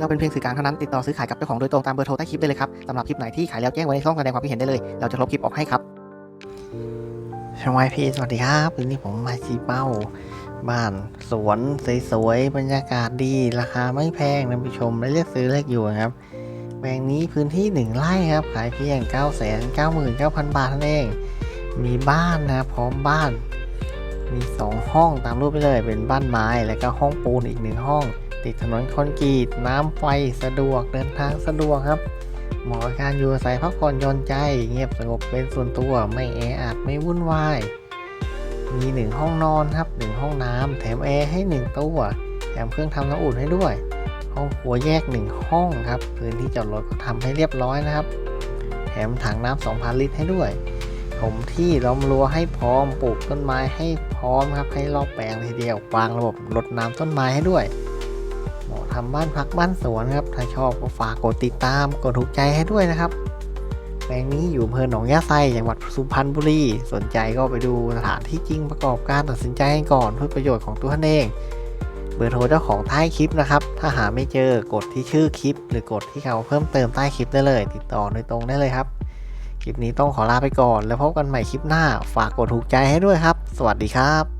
เราเป็นเพียงสื่อกลางเท่านั้นติดต่อซื้อขายกับเจ้าของโดยตรงตามเบอร์โทรใต้คลิปได้เลยครับสำหรับคลิปไหนที่ขายแล้วแจ้งไว้ในช่องแสดงความคิดเห็นได้เลย เราจะลบคลิปออกให้ครับชวายพี่สวัสดีครับวันนี้ผมมาชีเป้า บ้านสวนสวยๆบรรยากาศดี ราคาไม่แพงท่านผู้ชมและเลือกซื้อเลือกอยู่ครับแปลงนี้พื้นที่หนึ่งไร่ครับ ขายเพียง 9 9 9 0 0 0 บาทเท่านั้นเอง มีบ้านนะพร้อมบ้าน มี 2 ห้องตามรูปไปเลย เป็นบ้านไม้ แล้วก็ห้องปูนอีกหนึ่งห้อง ติดถนนคอนกรีต น้ำไฟสะดวกเดินทางสะดวกครับ เหมาะกับการอยู่อาศัยพักผ่อนหย่อนใจ เงียบสงบเป็นส่วนตัวไม่แออัดไม่วุ่นวาย มีหนึ่งห้องนอนครับหนึ่งห้องน้ำแถมแอร์ให้หนึ่งตัวแถมเครื่องทำน้ำอุ่นให้ด้วย ห้องครัวแยกหนึ่งห้องครับพื้นที่จอดรถก็ทำให้เรียบร้อยนะครับ แถมถังน้ำ2,000 ลิตรให้ด้วยถมที่ล้อมรั้วให้พร้อมปลูกต้นไม้ให้พร้อมครับ ให้รอบแปลงทีเดียววางระบบรดน้ำต้นไม้ให้ด้วย ทำบ้านพักบ้านสวนครับ ถ้าชอบก็ฝากกดติดตาม กดถูกใจให้ด้วยนะครับแปลงนี้อยู่อำเภอหนองยาไซจังหวัดสุพรรณบุรี สนใจก็ไปดูสถานที่จริงประกอบการตัดสินใจกันก่อนเพื่อประโยชน์ของตัวท่านเอง เบอร์โทรเจ้าของใต้คลิปนะครับ ถ้าหาไม่เจอกดที่ชื่อคลิป หรือกดที่เขาเพิ่มเติมใต้คลิปได้เลย ติดต่อโดยตรงได้เลยครับ คลิปนี้ต้องขอลาไปก่อน แล้วพบกันใหม่คลิปหน้า ฝากกดถูกใจให้ด้วยครับ สวัสดีครับ